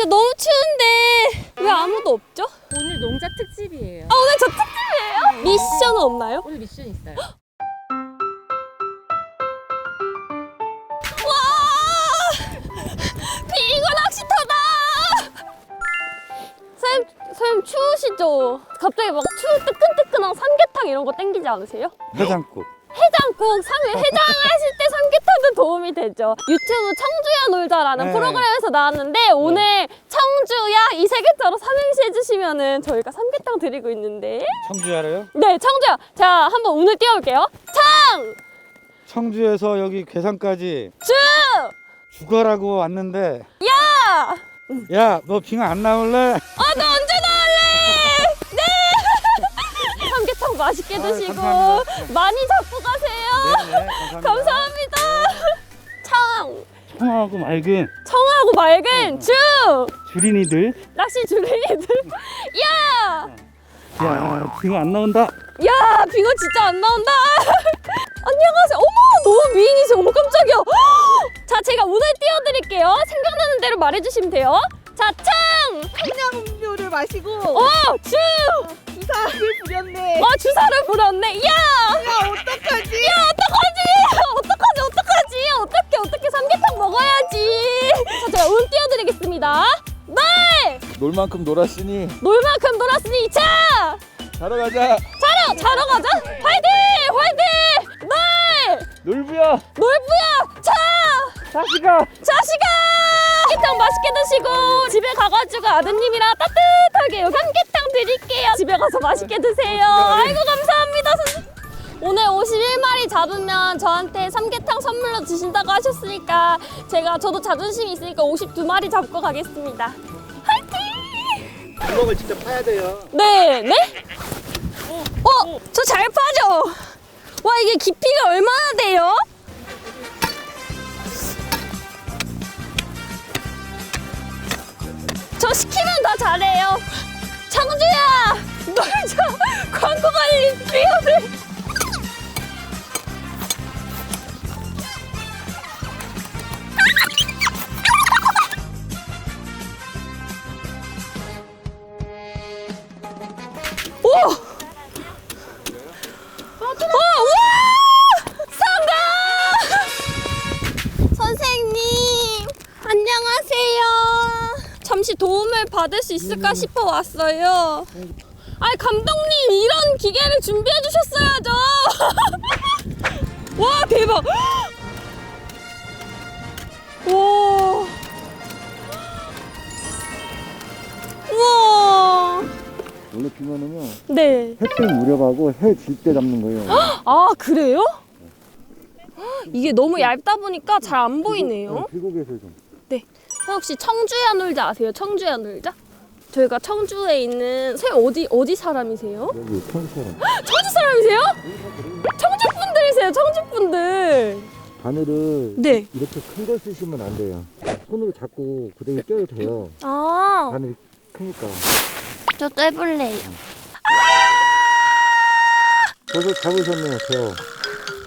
진짜 너무 추운데 왜 아무도 없죠? 오늘 농자 특집이에요. 아 오늘 저 특집이에요? 미션은 없나요? 오늘 미션 있어요. 와! 빙어 낚시터다! 쌤, 쌤 추우시죠? 갑자기 막 추운 뜨끈뜨끈한 삼계탕 이런 거 땡기지 않으세요? 해장국. 해장국, 삼 해장하실 때 삼계탕도 도움이 되죠. 유튜브 청주야 놀자라는 네. 프로그램에서 나왔는데 오늘 청주야 이세 글자로 삼행시 해주시면은 저희가 삼계탕 드리고 있는데 청주 알아요? 네 청주야 자 한번 운을 띄워볼게요 청! 청주에서 여기 괴산까지 주! 죽어라고 왔는데 야! 야 너 빙하 안 나올래? 아, 너 언제 나올래? 네! 삼계탕 맛있게 아유, 드시고 감사합니다. 많이 잡고 가세요. 네 네 감사합니다. 감사합니다. 청! 청하고 맑은 청하고 맑은 주! 주린이들 낚시 줄이들. 야! 야 빙하 안 나온다 야, 빙어 진짜 안 나온다. 안녕하세요. 어머, 너무 미인이세요. 어머, 깜짝이야. 자, 제가 운을 띄워드릴게요. 생각나는 대로 말해주시면 돼요. 자, 청! 음료를 마시고 어, 주! 주사를 부렸네. 야! 야 어떡하지? 야 어떡하지? 어떡하지? 어떡하지? 어떻게 어떻게 삼계탕 먹어야지? 자 제가 운 띄워드리겠습니다. 네! 놀 만큼 놀았으니 놀 만큼 놀았으니 자 자러 가자 자러 자러 가자. 화이팅! 화이팅! 네! 놀부야 놀부야 자 자식아 자식아 삼계탕 맛있게 드시고 집에 가가지고 아드님이랑 따뜻하게 여기 삼계탕 드릴게요. 집에 가서 맛있게 드세요. 아이고 감사합니다 선생님. 오늘 51마리 잡으면 저한테 삼계탕 선물로 주신다고 하셨으니까 제가 저도 자존심이 있으니까 52마리 잡고 가겠습니다. 화이팅! 구멍을 직접 파야 돼요 네, 네? 어, 저 잘 파죠? 와, 이게 깊이가 얼마나 돼요? 저 시키면 다 잘해요. 청주야, 놀자. 광고 관리 비용을. 오! 받을 수 있을까 싶어 왔어요. 아니, 감독님, 이런 기계를 준비해 주셨어야죠. 와, 대박! 와. 우와. 원래 빙하는요 네. 햇빛 무렵하고 해 질 때 잡는 거예요 아 그래요? 이게 너무 얇다 보니까 잘 안 보이네요. 들고 계세요 좀 혹시 청주야 놀자 아세요? 청주야 놀자? 저희가 청주에 있는 선 어디 어디 사람이세요? 여기 청주처럼 청주 사람이세요? 청주 분들이세요, 청주 분들. 바늘을 네. 이렇게 큰 걸 쓰시면 안 돼요 손으로 잡고 그대로 껴도 돼요 아, 바늘이 크니까 저도 해볼래요. 벌써 잡으셨네요 저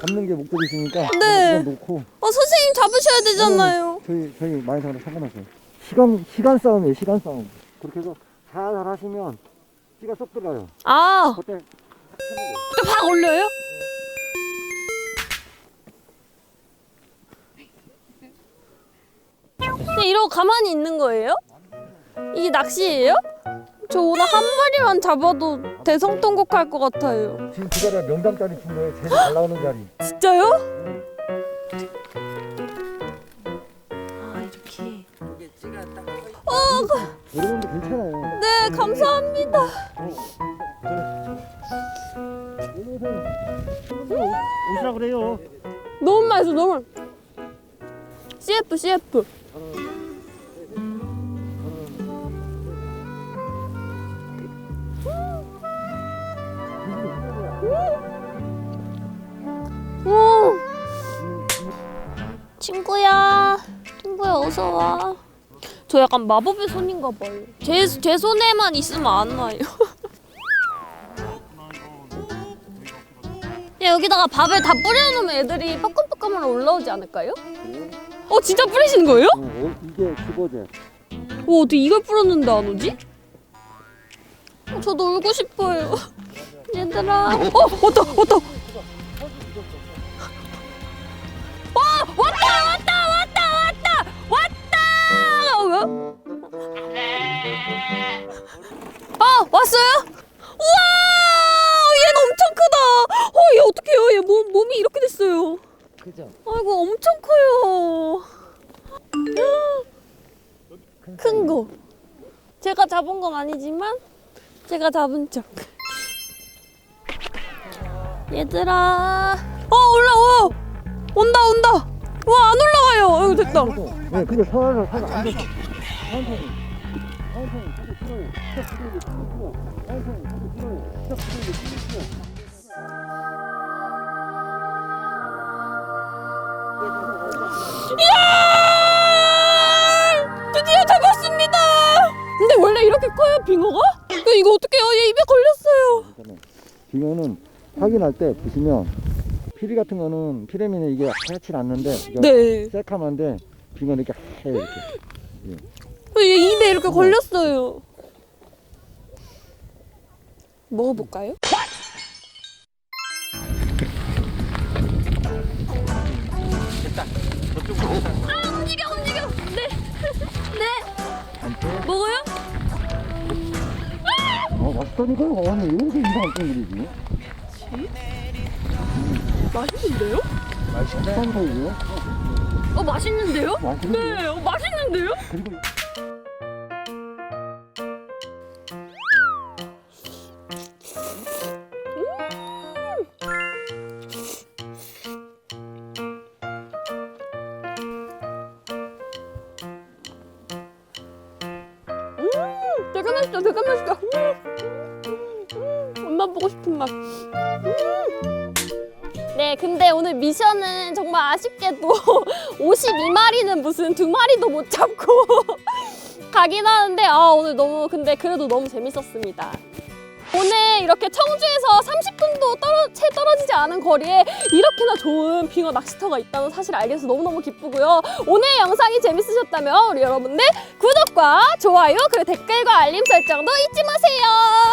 잡는 게 목적이시니까 네. 그냥 놓고 어 선생님 잡으셔야 되잖아요. 저희 저희 많이 사람 상관없어요. 시간 시간 싸움이에요. 시간 싸움. 그렇게 해서 살살 하시면 씨가 쏙 들어가요. 아, 그때 또팍 올려요? 그냥 이러고 가만히 있는 거예요? 이게 낚시예요? 저 오늘 한 마리만 잡아도 대성통곡 할 것 같아요. 지금 그 자리가 명당 자리 준 거예요. 제일 잘 나오는 자리. 진짜요? 아 이렇게. 어, 가- 여러분도 괜찮아요. 네 감사합니다. 오시라 그래요. 너무 맛있어 너무. 맛있어. CF CF. 친구야, 친구야 어서 와. 저 약간 마법의 손인가 봐요. 제, 제 손에만 있으면 안 와요. 그냥 여기다가 밥을 다 뿌려놓으면 애들이 뻐끔뻐끔하러 올라오지 않을까요? 어 진짜 뿌리시는 거예요? 어, 이게 그거죠. 와 어떻게 이걸 풀었는데 안 오지? 어, 저 놀고 싶어요. 얘들아. 어 왔다 왔다. 왔다 왔다 왔다 왔다 왔다. 왜? 아 왔어요? 우와 얘는 엄청 크다. 어얘 어떡해요? 얘 몸 몸이 이렇게 됐어요. 그죠? 아이고 엄청 커요. 큰 거. 제가 잡은 건 아니지만 제가 잡은 척. 얘들아. 어 올라와. 온다 온다. 와 안 올라와요. 여기 됐다. 네, 근데 서서 서서. 쭉 들어요. 이야! 드디어 잡았습니다. 근데 원래 이렇게 커요 빙어가? 이거, 이거 어떡해요? 얘 입에 걸렸어요. 빙어는 확인할 때 보시면 피리 같은 거는 피레미는 이게 하얗지 않는데 네. 새카만데 빙어는 이렇게 하얘 이렇게. 얘 입에 이렇게 걸렸어요. 먹어볼까요? 아 움직여 움직여. 네. 네. 먹어요? 어 맛있다니까요. 아니 왜 이렇게 이상한 빙그리지? 맛있는데요? 맛있다. 거예요? 어 맛있는데요? 맛있는데. 네, 어, 맛있는데요? 그리고 되게 맛있어, 되게 맛있어. 음, 음, 엄마 보고 싶은 맛. 음. 네, 근데 오늘 미션은 정말 아쉽게도 52마리는 무슨 두 마리도 못 잡고 가긴 하는데 아 오늘 너무 근데 그래도 너무 재밌었습니다. 오늘 이렇게 청주에서 30분도 떨어, 채 떨어지지 않은 거리에 이렇게나 좋은 빙어 낚시터가 있다는 사실 알게 돼서 너무너무 기쁘고요. 오늘 영상이 재밌으셨다면 우리 여러분들 구독과 좋아요 그리고 댓글과 알림 설정도 잊지 마세요.